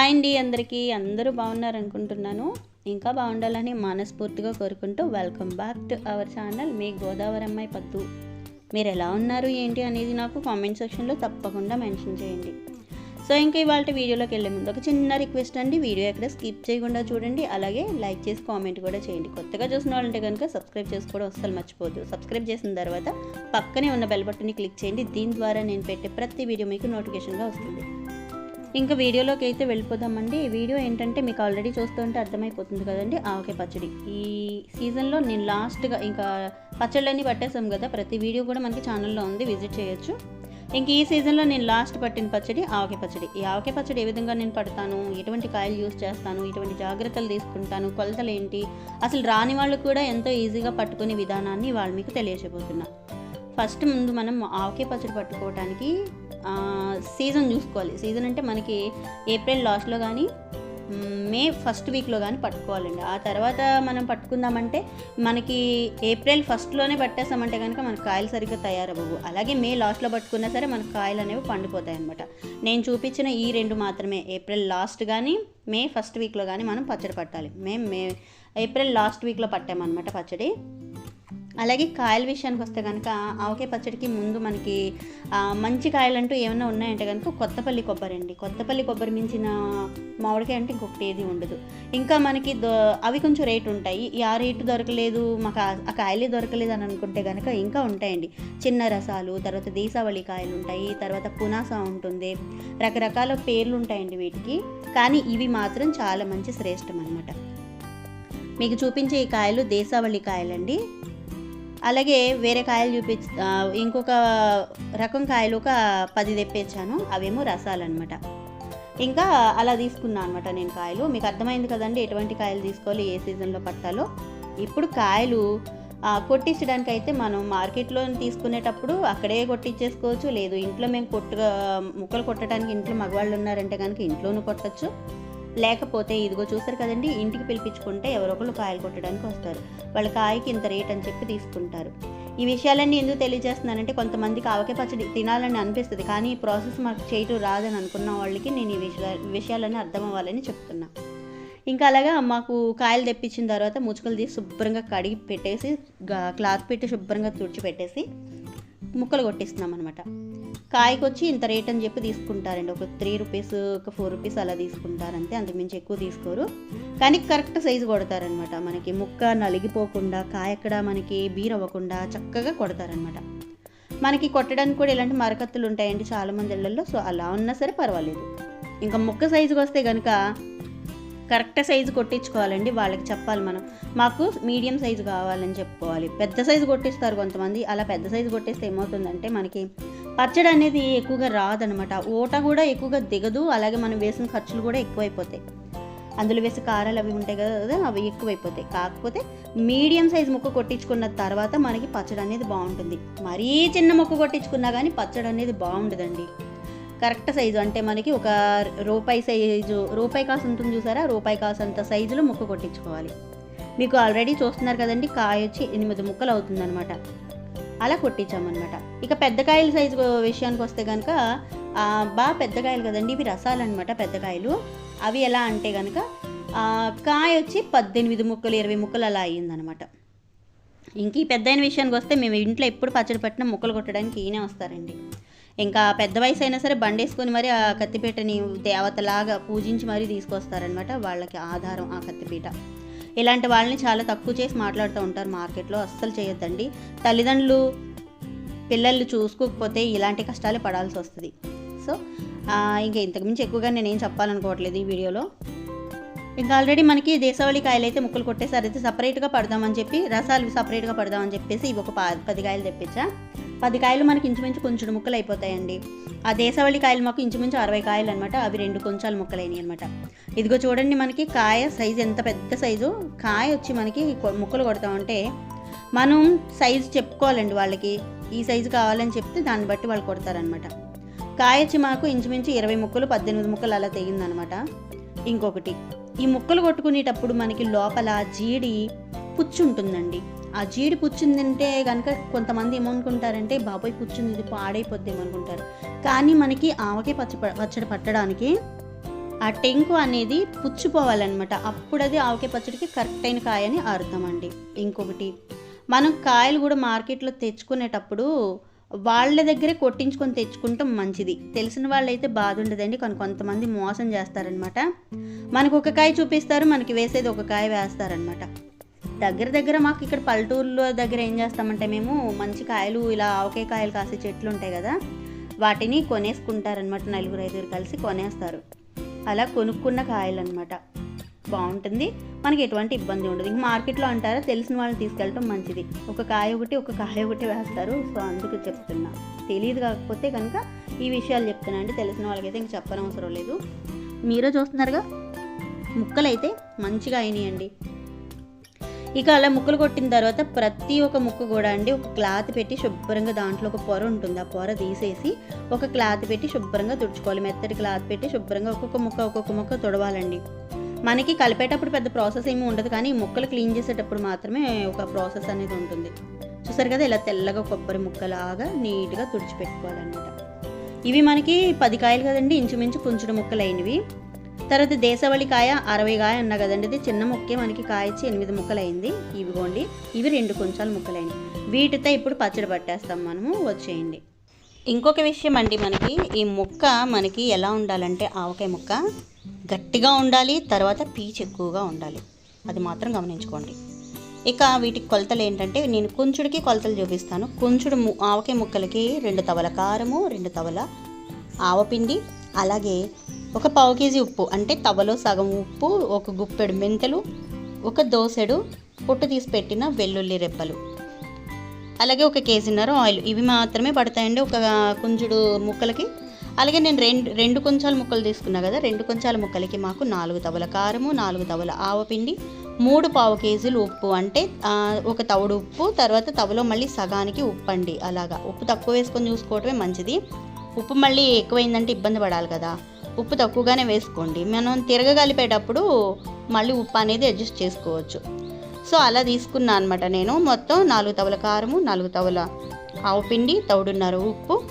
Hi అండి అందరికీ అందరూ బాగున్నారు అనుకుంటున్నాను. ఇంకా బాగుండాలని మనస్ఫూర్తిగా కోరుకుంటూ welcome back to our channel మీ గోదావరి అమ్మాయి పద్దు. మీరు ఎలా ఉన్నారు ఏంటి అనేది నాకు కామెంట్ సెక్షన్లో తప్పకుండా మెన్షన్ చేయండి. సో ఇంకా ఇవాళ వీడియోలోకి వెళ్ళే ముందు ఒక చిన్న రిక్వెస్ట్ అండి. వీడియో ఎక్కడ స్కిప్ చేయకుండా చూడండి. అలాగే లైక్ చేసి కామెంట్ కూడా చేయండి. కొత్తగా చూసిన వాళ్ళంటే కనుక సబ్స్క్రైబ్ చేసుకోవడం అస్సలు మర్చిపోద్దు సబ్స్క్రైబ్ చేసిన తర్వాత పక్కనే ఉన్న బెల్ బటన్ని క్లిక్ చేయండి. దీని ద్వారా నేను పెట్టే ప్రతి వీడియో మీకు నోటిఫికేషన్గా వస్తుంది. ఇంకా వీడియోలోకి అయితే వెళ్ళిపోదామండి. ఈ వీడియో ఏంటంటే మీకు ఆల్రెడీ చూస్తుంటే అర్థమైపోతుంది కదండి. ఆవకాయ పచ్చడి. ఈ సీజన్లో నేను లాస్ట్గా ఇంకా పచ్చళ్ళన్నీ పట్టేసాం కదా. ప్రతి వీడియో కూడా మనకి ఛానల్లో ఉంది. విజిట్ చేయొచ్చు. ఇంక ఈ సీజన్లో నేను లాస్ట్ పట్టిన పచ్చడి ఆవకాయ పచ్చడి. ఈ ఆవకాయ పచ్చడి ఏ విధంగా నేను పడతాను? ఎటువంటి కాయలు యూస్ చేస్తాను? ఎటువంటి జాగ్రత్తలు తీసుకుంటాను? కొలతలు ఏంటి? అసలు రాని వాళ్ళు కూడా ఎంతో ఈజీగా పట్టుకునే విధానాన్ని వాళ్ళు మీకు తెలియజేయబోతున్నా ఫస్ట్ ముందు మనం ఆవకాయ పచ్చడి పట్టుకోవడానికి సీజన్ చూసుకోవాలి. సీజన్ అంటే మనకి ఏప్రిల్ లాస్ట్లో కానీ మే ఫస్ట్ వీక్లో కానీ పట్టుకోవాలండి. ఆ తర్వాత మనం పట్టుకుందామంటే మనకి ఏప్రిల్ ఫస్ట్లోనే పట్టేసామంటే కనుక మనకి కాయలు సరిగ్గా తయారవ్వవు. అలాగే మే లాస్ట్లో పట్టుకున్నా సరే మనకు కాయలు అనేవి పండిపోతాయి అనమాట నేను చూపించిన ఈ రెండు మాత్రమే. ఏప్రిల్ లాస్ట్ కానీ మే ఫస్ట్ వీక్లో కానీ మనం పచ్చడి పట్టాలి. మేము మే ఏప్రిల్ లాస్ట్ వీక్లో పట్టామన్నమాట పచ్చడి. అలాగే కాయల విషయానికి వస్తే కనుక ఆవకాయ పచ్చడికి ముందు మనకి మంచి కాయలంటూ ఏమైనా ఉన్నాయంటే కనుక కొత్తపల్లి కొబ్బరి అండి. కొత్తపల్లి కొబ్బరి మించిన మామిడికాయ అంటే ఇంకొకటి ఏది ఉండదు. ఇంకా మనకి అవి కొంచెం రేటు ఉంటాయి. ఆ రేటు దొరకలేదు మాకు ఆ- ఆ కాయలే దొరకలేదు అని అనుకుంటే కనుక ఇంకా ఉంటాయండి. చిన్న రసాలు తర్వాత దేశావళి కాయలు ఉంటాయి తర్వాత పునాస ఉంటుంది. రకరకాల పేర్లు ఉంటాయండి వీటికి. కానీ ఇవి మాత్రం చాలా మంచి శ్రేష్టం అనమాట మీకు చూపించే ఈ కాయలు దేశావళి కాయలండి. అలాగే వేరే కాయలు చూపి ఇంకొక రకం కాయలు ఒక పది తెప్పించాను. అవేమో రసాలు అనమాట ఇంకా అలా తీసుకున్నాను అనమాట నేను కాయలు. మీకు అర్థమైంది కదండి ఎటువంటి కాయలు తీసుకోవాలి ఏ సీజన్లో పట్టాలో. ఇప్పుడు కాయలు కొట్టించడానికి అయితే మనం మార్కెట్లో తీసుకునేటప్పుడు అక్కడే కొట్టించేసుకోవచ్చు. లేదు ఇంట్లో మేము కొట్టుగా ముక్కలు కొట్టడానికి ఇంట్లో మగవాళ్ళు ఉన్నారంటే కనుక ఇంట్లోనూ కొట్టచ్చు. లేకపోతే ఇదిగో చూసారు కదండి ఇంటికి పిలిపించుకుంటే ఎవరో ఒకళ్ళు కాయలు కొట్టడానికి వస్తారు. వాళ్ళ కాయకి ఇంత రేట్ అని చెప్పి తీసుకుంటారు. ఈ విషయాలన్నీ ఎందుకు తెలియజేస్తున్నానంటే కొంతమందికి ఆవకాయ పచ్చడి తినాలని అనిపిస్తుంది కానీ ఈ ప్రాసెస్ మాకు చేయటం రాదని అనుకున్న వాళ్ళకి నేను ఈ విషయా విషయాలన్నీ అర్థం అవ్వాలని చెప్తున్నా. ఇంకా అలాగా మాకు కాయలు తెప్పించిన తర్వాత ముచ్చుకలు తీసి శుభ్రంగా కడిగి పెట్టేసి క్లాత్ పెట్టి శుభ్రంగా తుడిచి పెట్టేసి ముక్కలు కొట్టిస్తున్నాం అనమాట కాయకు వచ్చి ఇంత రేట్ అని చెప్పి తీసుకుంటారండి. ఒక త్రీ రూపీస్ ఒక ఫోర్ రూపీస్ అలా తీసుకుంటారు అంతే అంతకుమించి ఎక్కువ తీసుకోరు. కానీ కరెక్ట్ సైజు కొడతారనమాట మనకి. ముక్క నలిగిపోకుండా కాయ ఎక్కడ మనకి బీర్ అవ్వకుండా చక్కగా కొడతారనమాట మనకి కొట్టడానికి కూడా ఇలాంటి మరకత్తులు ఉంటాయండి చాలామంది ఇళ్ళల్లో సో అలా ఉన్నా సరే పర్వాలేదు. ఇంకా ముక్క సైజుకి వస్తే కనుక కరెక్ట్ సైజు కొట్టించుకోవాలండి. వాళ్ళకి చెప్పాలి మనం. మాకు మీడియం సైజు కావాలని చెప్పుకోవాలి. పెద్ద సైజు కొట్టిస్తారు కొంతమంది. అలా పెద్ద సైజు కొట్టేస్తే ఏమవుతుందంటే మనకి పచ్చడి అనేది ఎక్కువగా రాదనమాట. ఓట కూడా ఎక్కువగా దిగదు. అలాగే మనం వేసిన ఖర్చులు కూడా ఎక్కువైపోతాయి. అందులో వేసే కారాలు అవి ఉంటాయి కదా అవి ఎక్కువైపోతాయి. కాకపోతే మీడియం సైజ్ ముక్క కొట్టించుకున్న తర్వాత మనకి పచ్చడి అనేది బాగుంటుంది. మరీ చిన్న ముక్క కొట్టించుకున్నా కానీ పచ్చడి అనేది బాగుండదండి. Correct size. అంటే మనకి ఒక రూపాయి సైజు రూపాయి కాసు ఉంటుంది చూసారా? రూపాయి కాసు అంత సైజులో ముక్క కొట్టించుకోవాలి. మీకు ఆల్రెడీ చూస్తున్నారు కదండి కాయ వచ్చి ఎనిమిది ముక్కలు అవుతుందన్నమాట అలా కొట్టించామన్నమాట. ఇక పెద్ద కాయల సైజు విషయానికి వస్తే కనుక బాగా పెద్ద కాయలు కదండి ఇవి రసాలు అనమాట పెద్ద కాయలు. అవి ఎలా అంటే కనుక కాయ వచ్చి పద్దెనిమిది ముక్కలు ఇరవై ముక్కలు అలా అయ్యిందనమాట ఇంక ఈ పెద్దయిన విషయానికి వస్తే మేము ఇంట్లో ఎప్పుడు పచ్చడి పట్టిన ముక్కలు కొట్టడానికి ఈయనే వస్తారండి. ఇంకా పెద్ద వయసు అయినా సరే బండేసుకొని మరి ఆ కత్తిపీటని దేవతలాగా పూజించి మరీ తీసుకొస్తారనమాట వాళ్ళకి ఆధారం ఆ కత్తిపీట. ఇలాంటి వాళ్ళని చాలా తక్కువ చేసి మాట్లాడుతూ ఉంటారు మార్కెట్లో అస్సలు చేయొద్దండి. తల్లిదండ్రులు పిల్లల్ని చూసుకోకపోతే ఇలాంటి కష్టాలు పడాల్సి వస్తుంది. సో ఇంకా ఇంతకుమించి ఎక్కువగా నేనేం చెప్పాలనుకోవట్లేదు ఈ వీడియోలో. ఇంకా ఆల్రెడీ మనకి దేశవాళీ కాయలు అయితే ముక్కలు కొట్టేసారి అయితే సపరేట్గా పడదామని చెప్పి రసాలు సపరేట్గా పడదామని చెప్పేసి ఇవి ఒక పది కాయలు తెప్పించా. పది కాయలు మనకి ఇంచుమించు కొంచెం ముక్కలు అయిపోతాయండి. ఆ దేశవాళి కాయలు మాకు ఇంచుమించు అరవై కాయలు అనమాట అవి రెండు కొంచాలు ముక్కలైనవి అనమాట ఇదిగో చూడండి మనకి కాయ సైజు ఎంత పెద్ద సైజు. కాయ వచ్చి మనకి ముక్కలు ముక్కలు కొడతామంటే మనం సైజు చెప్పుకోవాలండి వాళ్ళకి. ఈ సైజు కావాలని చెప్తే దాన్ని బట్టి వాళ్ళు కొడతారనమాట కాయ వచ్చి మాకు ఇంచుమించు ఇరవై ముక్కలు పద్దెనిమిది ముక్కలు అలా తెగిందనమాట ఇంకొకటి ఈ ముక్కలు కొట్టుకునేటప్పుడు మనకి లోపల జీడి పుచ్చు ఉంటుందండి ఆ జీడి పుచ్చింది తింటే కనుక కొంతమంది ఏమనుకుంటారంటే బాబాయ్ పుచ్చింది ఇది పాడైపోద్ది అనుకుంటారు కానీ మనకి ఆవకాయ పచ్చ పచ్చడి పట్టడానికి ఆ టెంకు అనేది పుచ్చిపోవాలన్నమాట. అప్పుడు అది ఆవకాయ పచ్చడికి కరెక్ట్ అయిన కాయ అని అర్థం అండి. ఇంకొకటి మనం కాయలు కూడా మార్కెట్లో తెచ్చుకునేటప్పుడు వాళ్ళ దగ్గరే కొట్టించుకొని తెచ్చుకుంటాం మంచిది. తెలిసిన వాళ్ళైతే బాధ ఉండదండి. కానీ కొంతమంది మోసం చేస్తారనమాట మనకు ఒక కాయ చూపిస్తారు మనకి వేసేది ఒక కాయ వేస్తారనమాట దగ్గర దగ్గర మాకు ఇక్కడ పల్లెటూరులో దగ్గర ఏం చేస్తామంటే మేము మంచి కాయలు ఇలా ఆవకాయ కాయలు కాసే చెట్లు ఉంటాయి కదా వాటిని కొనేసుకుంటారనమాట నలుగురు ఐదుగురు కలిసి కొనేస్తారు. అలా కొనుక్కున్న కాయలు అనమాట బాగుంటుంది. మనకి ఎటువంటి ఇబ్బంది ఉండదు. ఇంక మార్కెట్లో అంటారా తెలిసిన వాళ్ళని తీసుకెళ్ళటం మంచిది. ఒక కాయ ఒకటి ఒక కాయ ఒకటి వేస్తారు. సో అందుకు చెప్తున్నా. తెలియదు కాకపోతే కనుక ఈ విషయాలు చెప్తున్నా అంటే తెలిసిన వాళ్ళకైతే ఇంక చెప్పనవసరం లేదు. మీరే చూస్తున్నారుగా? ముక్కలు అయితే మంచిగా అయినాయండి. ఇక అలా ముక్కలు కొట్టిన తర్వాత ప్రతి ఒక్క ముక్క కూడా అండి ఒక క్లాత్ పెట్టి శుభ్రంగా దాంట్లో ఒక పొర ఉంటుంది. ఆ పొర తీసేసి ఒక క్లాత్ పెట్టి శుభ్రంగా తుడుచుకోవాలి. మెత్తటి క్లాత్ పెట్టి శుభ్రంగా ఒక్కొక్క ముక్క ఒక్కొక్క ముక్క తుడవాలండి. మనకి కలిపేటప్పుడు పెద్ద ప్రాసెస్ ఏమీ ఉండదు కానీ ముక్కలు క్లీన్ చేసేటప్పుడు మాత్రమే ఒక ప్రాసెస్ అనేది ఉంటుంది. చూసారు కదా ఇలా తెల్లగా కొబ్బరి ముక్కలాగా నీట్గా తుడిచిపెట్టుకోవాలన్నమాట. ఇవి మనకి పది కాయలు కదండి ఇంచుమించు పుంచుడు ముక్కలు అయినవి తర్వాత దేశవళి కాయ అరవై కాయ అన్నా కదండి. ఇది చిన్న ముక్కే మనకి కాయచ్చి ఎనిమిది ముక్కలైంది. ఇవిగోండి. ఇవి రెండు కొంచెం ముక్కలైనవి. వీటితో ఇప్పుడు పచ్చడి పట్టేస్తాం మనము. వచ్చేయండి. ఇంకొక విషయం అండి మనకి. ఈ ముక్క మనకి ఎలా ఉండాలంటే ఆవకాయ ముక్క గట్టిగా ఉండాలి తర్వాత పీచు ఎక్కువగా ఉండాలి. అది మాత్రం గమనించుకోండి. ఇక వీటికి కొలతలు ఏంటంటే నేను కొంచుడికి కొలతలు చూపిస్తాను. కొంచుడు ము- ఆవకాయ ముక్కలకి రెండు తవల కారము రెండు తవల ఆవపిండి అలాగే ఒక పావు కేజీ ఉప్పు అంటే తవలో సగం ఉప్పు ఒక గుప్పెడు మెంతులు ఒక దోసెడు పొట్టు తీసి పెట్టిన వెల్లుల్లి రెబ్బలు. అలాగే ఒక కేజీన్నర ఆయిల్. ఇవి మాత్రమే పడతాయండి ఒక కుంజుడు ముక్కలకి. అలాగే నేను రెండు రెండు కొంచాల ముక్కలు తీసుకున్నా కదా రెండు కొంచాల ముక్కలకి మాకు నాలుగు తవల కారము నాలుగు తవల ఆవపిండి మూడు పావు కేజీలు ఉప్పు. అంటే ఒక తవుడు ఉప్పు తర్వాత తవలో మళ్ళీ సగానికి ఉప్పు అండి అలాగా. ఉప్పు తక్కువ వేసుకొని చూసుకోవటమే మంచిది. ఉప్పు మళ్ళీ ఎక్కువైందంటే ఇబ్బంది పడాలి కదా. ఉప్పు తక్కువగానే వేసుకోండి. మనం తిరగగలిపేటప్పుడు మళ్ళీ ఉప్పు అనేది అడ్జస్ట్ చేసుకోవచ్చు. సో అలా తీసుకున్నా అనమాట నేను. మొత్తం నాలుగు తవల కారము నాలుగు తవల ఆవు పిండి తౌడున్నర ఉప్పు.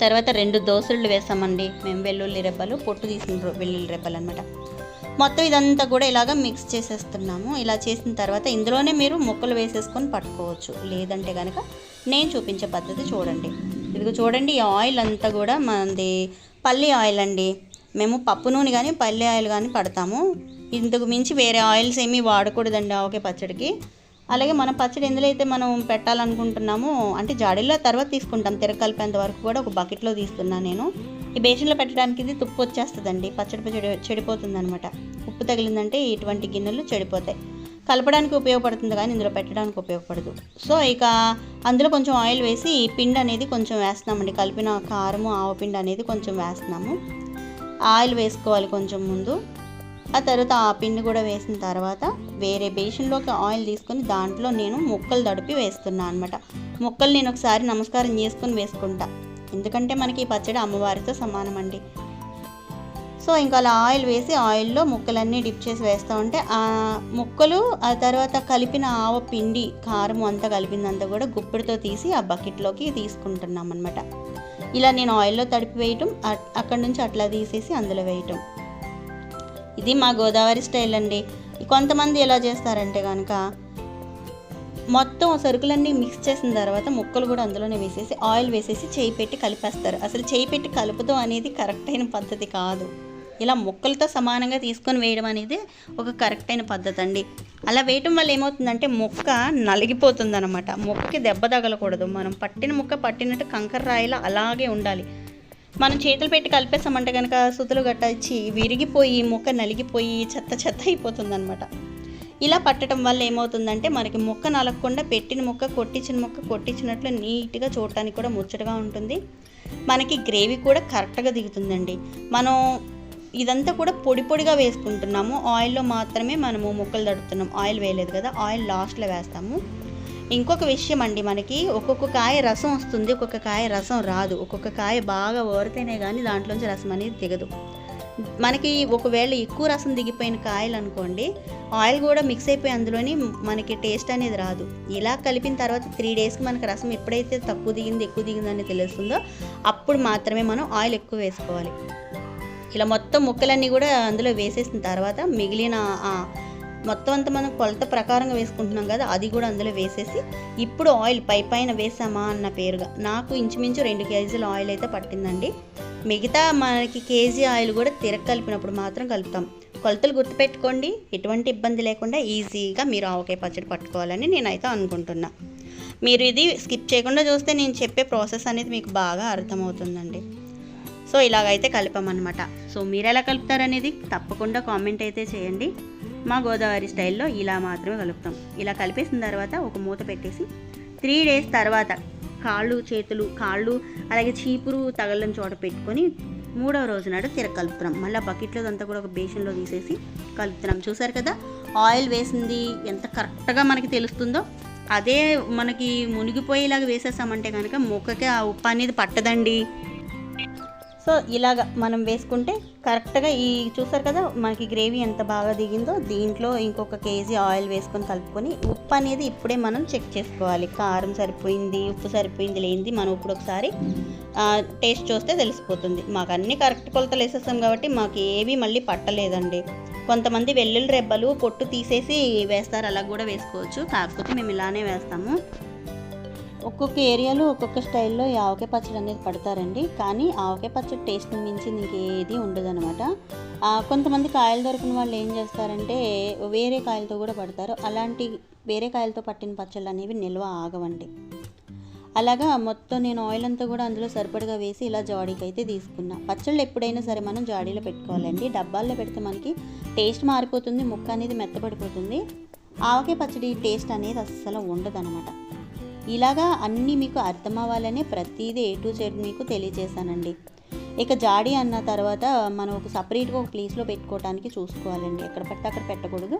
తర్వాత రెండు దోసలు వేసామండి. మేము వెల్లుల్లి రెబ్బలు పొట్టు తీసిన వెల్లుల్లి రెబ్బలు అనమాట మొత్తం ఇదంతా కూడా ఇలాగ మిక్స్ చేసేస్తున్నాము. ఇలా చేసిన తర్వాత ఇందులోనే మీరు ముక్కలు వేసేసుకొని పట్టుకోవచ్చు. లేదంటే కనుక నేను చూపించే పద్ధతి చూడండి. ఇదిగో చూడండి ఈ ఆయిల్ అంతా కూడా మనది పల్లి ఆయిల్ అండి. మేము పప్పు నూనె కానీ పల్లి ఆయిల్ కానీ పడతాము. ఇంతకు మించి వేరే ఆయిల్స్ ఏమీ వాడకూడదండి ఆవకాయ పచ్చడికి. అలాగే మన పచ్చడి ఎందులో అయితే మనం పెట్టాలనుకుంటున్నామో అంటే జాడీలో తర్వాత తీసుకుంటాం. తిరగలిపేంత వరకు కూడా ఒక బకెట్లో తీస్తున్నాను నేను. ఈ బేషన్లో పెట్టడానికి ఇది తుప్పు వచ్చేస్తుందండి. పచ్చడి చెడి చెడిపోతుంది అనమాట ఉప్పు తగిలిందంటే ఇటువంటి గిన్నెలు చెడిపోతాయి. కలపడానికి ఉపయోగపడుతుంది కానీ ఇందులో పెట్టడానికి ఉపయోగపడదు. సో ఇక అందులో కొంచెం ఆయిల్ వేసి ఈ పిండి అనేది కొంచెం వేస్తున్నామండి. కలిపిన కారము ఆవపిండి అనేది కొంచెం వేస్తున్నాము. ఆయిల్ వేసుకోవాలి కొంచెం ముందు. ఆ తర్వాత ఆ పిండి కూడా వేసిన తర్వాత వేరే బేషన్లోకి ఆయిల్ తీసుకొని దాంట్లో నేను ముక్కలు తడిపి వేస్తున్నా అనమాట ముక్కలు నేను ఒకసారి నమస్కారం చేసుకొని వేసుకుంటా. ఎందుకంటే మనకి ఈ పచ్చడి అమ్మవారితో సమానం అండి సో ఇంకా అలా ఆయిల్ వేసి ఆయిల్లో ముక్కలన్నీ డిప్ చేసి వేస్తూ ఉంటే ఆ ముక్కలు ఆ తర్వాత కలిపిన ఆవ పిండి కారం అంతా కలిపిందంతా కూడా గుప్పెడితో తీసి ఆ బకెట్లోకి తీసుకుంటున్నాం అనమాట ఇలా నేను ఆయిల్లో తడిపి వేయటం అక్కడి నుంచి అట్లా తీసేసి అందులో వేయటం. ఇది మా గోదావరి స్టైల్ అండి. కొంతమంది ఎలా చేస్తారంటే కనుక మొత్తం సరుకులన్నీ మిక్స్ చేసిన తర్వాత ముక్కలు కూడా అందులోనే వేసేసి ఆయిల్ వేసేసి చేయి పెట్టి కలిపేస్తారు. అసలు చేయి పెట్టి కలుపుతాం అనేది కరెక్ట్ అయిన పద్ధతి కాదు. ఇలా ముక్కలతో సమానంగా తీసుకొని వేయడం అనేది ఒక కరెక్ట్ అయిన పద్ధతి అండి అలా వేయటం వల్ల ఏమవుతుందంటే మొక్క నలిగిపోతుంది అనమాట మొక్కకి దెబ్బ తగలకూడదు. మనం పట్టిన ముక్క పట్టినట్టు కంకర రాయిలా అలాగే ఉండాలి. మనం చేతులు పెట్టి కలిపేసామంటే కనుక సుతులు గట్ట ఇచ్చి విరిగిపోయి ముక్క నలిగిపోయి చెత్త చెత్త అయిపోతుంది ఇలా పట్టడం వల్ల ఏమవుతుందంటే మనకి ముక్క నలగకుండా పెట్టిన ముక్క కొట్టించిన ముక్క కొట్టించినట్లు నీట్గా చూడటానికి కూడా ముచ్చటగా ఉంటుంది. మనకి గ్రేవీ కూడా కరెక్ట్గా దిగుతుందండి. మనం ఇదంతా కూడా పొడి పొడిగా వేసుకుంటున్నాము. ఆయిల్లో మాత్రమే మనము ముక్కలు తడుతున్నాం ఆయిల్ వేయలేదు కదా ఆయిల్ లాస్ట్లో వేస్తాము. ఇంకొక విషయం అండి మనకి ఒక్కొక్క కాయ రసం వస్తుంది ఒక్కొక్క కాయ రసం రాదు. ఒక్కొక్క కాయ బాగా ఓరితేనే కానీ దాంట్లోంచి రసం అనేది దిగదు. మనకి ఒకవేళ ఎక్కువ రసం దిగిపోయిన కాయలు అనుకోండి ఆయిల్ కూడా మిక్స్ అయిపోయి అందులోని మనకి టేస్ట్ అనేది రాదు. ఇలా కలిపిన తర్వాత త్రీ డేస్కి మనకి రసం ఎప్పుడైతే తక్కువ దిగింది ఎక్కువ దిగిందని తెలుస్తుందో అప్పుడు మాత్రమే మనం ఆయిల్ ఎక్కువ వేసుకోవాలి. ఇలా మొత్తం ముక్కలన్నీ కూడా అందులో వేసేసిన తర్వాత మిగిలిన మొత్తం అంతా మనం కొలత ప్రకారంగా వేసుకుంటున్నాం కదా అది కూడా అందులో వేసేసి ఇప్పుడు ఆయిల్ పై పైన వేసామా అన్న పేరుగా నాకు ఇంచుమించు రెండు కేజీల ఆయిల్ అయితే పట్టిందండి. మిగతా మనకి కేజీ ఆయిల్ కూడా తిరగ కలిపినప్పుడు మాత్రం కలుపుతాం. కొలతలు గుర్తుపెట్టుకోండి ఎటువంటి ఇబ్బంది లేకుండా ఈజీగా మీరు ఆవకాయ పచ్చడి పట్టుకోవాలని నేనైతే అనుకుంటున్నా. మీరు ఇది స్కిప్ చేయకుండా చూస్తే నేను చెప్పే ప్రాసెస్ అనేది మీకు బాగా అర్థమవుతుందండి. సో ఇలాగైతే కలిపామన్నమాట. సో మీరు ఎలా కలుపుతారనేది తప్పకుండా కామెంట్ అయితే చేయండి. మా గోదావరి స్టైల్లో ఇలా మాత్రమే కలుపుతాం. ఇలా కలిపేసిన తర్వాత ఒక మూత పెట్టేసి త్రీ డేస్ తర్వాత కాళ్ళు చేతులు కాళ్ళు అలాగే చీపురు తగలని చోట పెట్టుకొని మూడవ రోజు నాడు తిరగ కలుపుతున్నాం. మళ్ళీ బకెట్లో అంతా కూడా ఒక బేషన్లో తీసేసి కలుపుతున్నాం. చూసారు కదా? ఆయిల్ వేసింది ఎంత కరెక్ట్గా మనకి తెలుస్తుందో. అదే మనకి మునిగిపోయేలాగా వేసేసామంటే కనుక మొక్కకి ఆ ఉప్పు అనేది పట్టదండి. సో ఇలాగ మనం వేసుకుంటే కరెక్ట్గా ఈ చూసారు కదా మనకి గ్రేవీ ఎంత బాగా దిగిందో దీంట్లో ఇంకొక కేజీ ఆయిల్ వేసుకొని కలుపుకొని ఉప్పు అనేది ఇప్పుడే మనం చెక్ చేసుకోవాలి. కారం సరిపోయింది ఉప్పు సరిపోయింది లేనిది మనం ఇప్పుడు ఒకసారి టేస్ట్ చూస్తే తెలిసిపోతుంది. మాకు అన్ని కరెక్ట్ కొలతలు వేసేస్తాం కాబట్టి మాకు ఏవి మళ్ళీ పట్టలేదండి. కొంతమంది వెల్లుల్లి రెబ్బలు పొట్టు తీసేసి వేస్తారు అలా కూడా వేసుకోవచ్చు. కాకపోతే మేము ఇలానే వేస్తాము. ఒక్కొక్క ఏరియాలో ఒక్కొక్క స్టైల్లో ఈ ఆవకాయ పచ్చడి అనేది పడతారండి. కానీ ఆవకాయ పచ్చడి టేస్ట్ మించింది ఇంకేది ఉండదనమాట కొంతమంది కాయలు దొరికిన వాళ్ళు ఏం చేస్తారంటే వేరే కాయలతో కూడా పడతారు. అలాంటి వేరే కాయలతో పట్టిన పచ్చళ్ళు అనేవి నిల్వ ఆగవండి. అలాగా మొత్తం నేను ఆయిల్ అంతా కూడా అందులో సరిపడగా వేసి ఇలా జాడీకి అయితే తీసుకున్నా. పచ్చళ్ళు ఎప్పుడైనా సరే మనం జాడీలో పెట్టుకోవాలండి. డబ్బాల్లో పెడితే మనకి టేస్ట్ మారిపోతుంది ముక్క అనేది మెత్తపడిపోతుంది ఆవకాయ పచ్చడి టేస్ట్ అనేది అస్సలు ఉండదన్నమాట. ఇలాగా అన్నీ మీకు అర్థం అవ్వాలనే ప్రతిదీ ఏ టు జెడ్ మీకు తెలియజేశానండి. ఇక జాడి అన్న తర్వాత మనం ఒక సపరేట్గా ఒక ప్లేస్లో పెట్టుకోవడానికి చూసుకోవాలండి. ఎక్కడ పడితే అక్కడ పెట్టకూడదు.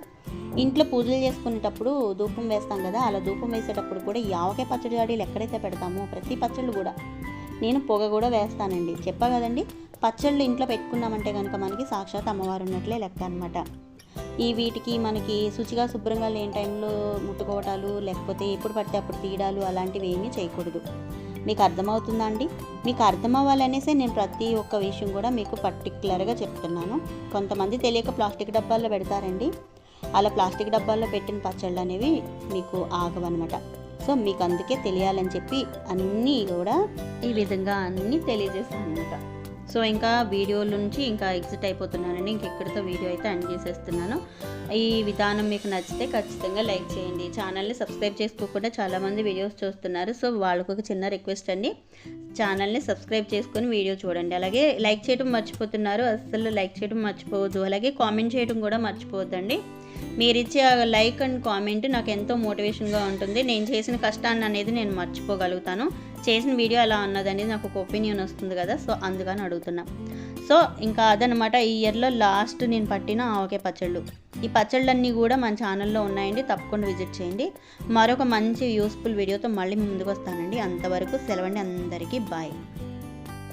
ఇంట్లో పూజలు చేసుకునేటప్పుడు ధూపం వేస్తాం కదా అలా ధూపం వేసేటప్పుడు కూడా యావకే పచ్చడి జాడీలు ఎక్కడైతే పెడతామో ప్రతి పచ్చళ్ళు కూడా నేను పొగ కూడా వేస్తానండి. చెప్పా కదండి పచ్చళ్ళు ఇంట్లో పెట్టుకున్నామంటే కనుక మనకి సాక్షాత్ అమ్మవారు ఉన్నట్లే లెక్క అనమాట ఈ వీటికి మనకి శుచిగా శుభ్రంగా లేని టైంలో ముట్టుకోవటాలు లేకపోతే ఎప్పుడు పడితే అప్పుడు తీయడాలు అలాంటివి ఏమీ చేయకూడదు. మీకు అర్థమవుతుందా అండి? మీకు అర్థం అవ్వాలనేసే నేను ప్రతి ఒక్క విషయం కూడా మీకు పర్టికులర్గా చెప్తున్నాను. కొంతమంది తెలియక ప్లాస్టిక్ డబ్బాల్లో పెడతారండి. అలా ప్లాస్టిక్ డబ్బాల్లో పెట్టిన పచ్చళ్ళు అనేవి మీకు ఆగవన్నమాట. సో మీకు అందుకే తెలియాలని చెప్పి అన్నీ కూడా ఈ విధంగా అన్నీ తెలియజేస్తాను అనమాట సో ఇంకా వీడియో నుంచి ఇంకా ఎగ్జిట్ అయిపోతున్నానండి. ఇంక ఇక్కడితో వీడియో అయితే ఎండ్ చేసేస్తున్నాను. ఈ విధానం మీకు నచ్చితే ఖచ్చితంగా లైక్ చేయండి. ఛానల్ని సబ్స్క్రైబ్ చేసుకోకుండా చాలామంది వీడియోస్ చూస్తున్నారు. సో వాళ్ళకు ఒక చిన్న రిక్వెస్ట్ అండి. ఛానల్ని సబ్స్క్రైబ్ చేసుకొని వీడియో చూడండి. అలాగే లైక్ చేయడం మర్చిపోతున్నారు. అస్సలు లైక్ చేయడం మర్చిపోవద్దు. అలాగే కామెంట్ చేయడం కూడా మర్చిపోవద్దండి. మీరు ఇచ్చే ఆ లైక్ అండ్ కామెంట్ నాకు ఎంతో మోటివేషన్గా ఉంటుంది. నేను చేసిన కష్టాన్ని అనేది నేను మర్చిపోగలుగుతాను. చేసిన వీడియో ఎలా ఉన్నదనేది నాకు ఒక ఒపీనియన్ వస్తుంది కదా సో అందుకని అడుగుతున్నా. సో ఇంకా అదనమాట ఈ ఇయర్లో లాస్ట్ నేను పట్టిన ఓకే పచ్చళ్ళు. ఈ పచ్చళ్ళన్నీ కూడా మన ఛానల్లో ఉన్నాయండి తప్పకుండా విజిట్ చేయండి. మరొక మంచి యూస్ఫుల్ వీడియోతో మళ్ళీ ముందుకు వస్తానండి. అంతవరకు సెలవండి అందరికీ బాయ్.